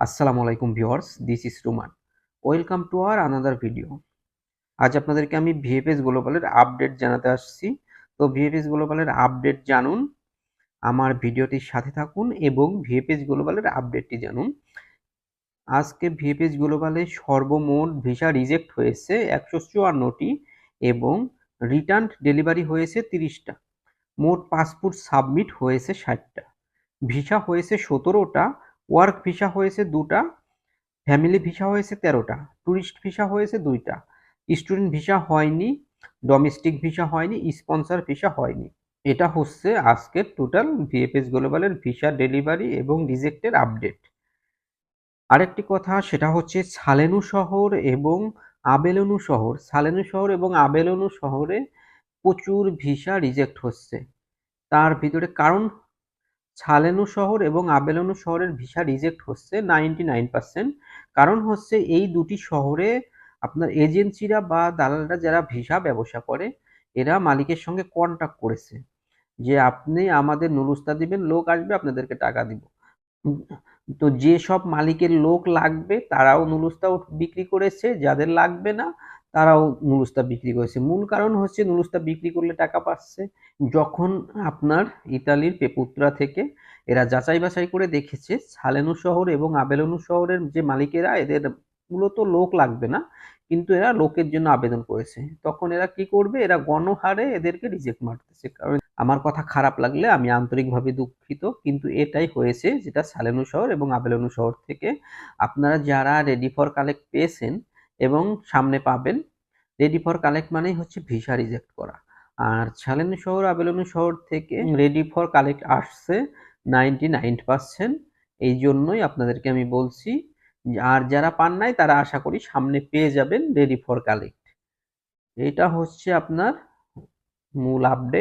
আসসালামু আলাইকুম viewers this is Ruman welcome to our another video আজ আপনাদেরকে আমি ভিএফএস গ্লোবালের আপডেট জানাতে আসছি। তো ভিএফএস গ্লোবালের আপডেট জানুন, আমার ভিডিওটির সাথে থাকুন এবং ভিএফএস গ্লোবালের আপডেটটি জানুন। আজকে ভিএফএস গ্লোবালে সর্বমোট ভিসা রিজেক্ট হয়েছে একশো চুয়ান্নটি এবং রিটার্ন ডেলিভারি হয়েছে তিরিশটা। মোট পাসপোর্ট সাবমিট হয়েছে ষাটটা। ভিসা হয়েছে সতেরোটা ওয়ার্ক ভিসা হয়েছে দুটা, ফ্যামিলি ভিসা হয়েছে তেরোটা ট্যুরিস্ট ভিসা হয়েছে দুইটা। স্টুডেন্ট ভিসা হয়নি, ডোমেস্টিক ভিসা হয়নি, স্পন্সর ভিসা হয়নি। এটা হচ্ছে আজকের টোটাল ভিএফএস গ্লোবালের ভিসা ডেলিভারি এবং রিজেক্টের আপডেট। আরেকটি কথা, সেটা হচ্ছে সালেনু শহর এবং আবেলনু শহর। সালেনু শহর এবং আবেলনু শহরে প্রচুর ভিসা রিজেক্ট হচ্ছে। তার ভিতরে কারণ ছালেনু শহর এবং আবেলনু শহরের ভিসা রিজেক্ট হচ্ছে নাইনটি নাইন পার্সেন্ট কারণ হচ্ছে এই দুটি শহরে আপনার এজেন্সিরা বা দালালরা যারা ভিসা ব্যবসা করে, এরা মালিকের সঙ্গে কন্ট্যাক্ট করেছে। যে আপনি আমাদের নুরুস্তা দিবেন, লোক আসবে, আপনাদেরকে টাকা দিব। তো যে সব মালিকের লোক লাগবে, তারাও নুরুস্তাও বিক্রি করেছে, যাদের লাগবে না তারাও নুরুস্তা বিক্রি করেছে। মূল কারণ হচ্ছে নুরুস্তা বিক্রি করলে টাকা পাচ্ছে। যখন আপনার ইতালির পেপুত্রা থেকে এরা যাচাই বাছাই করে দেখেছে, সালেনু শহর এবং আবেলনু শহরের যে মালিকেরা, এদের মূলত লোক লাগবে না, কিন্তু এরা লোকের জন্য আবেদন করেছে। তখন এরা কি করবে? এরা গণহারে এদেরকে রিজেক্ট মারতেছে। কারণ আমার কথা খারাপ লাগলে আমি আন্তরিকভাবে দুঃখিত, কিন্তু এটাই হয়েছে যেটা সালেনু শহর এবং আবেলনু শহর থেকে আপনারা যারা রেডি ফর কালেক্ট পেয়েছেন এবং সামনে পাবেন রেডি ফর কালেক্ট মানেই হচ্ছে ভিসা রিজেক্ট করা। আর ছালেনু শহর আবেলনু শহর থেকে রেডি ফর কালেক্ট আসছে নাইনটি নাইন পার্সেন্ট এই জন্যই আপনাদেরকে আমি বলছি আর যারা পান নাই, তারা আশা করি সামনে পেয়ে যাবেন রেডি ফর কালেক্ট এটা হচ্ছে আপনার মূল আপডেট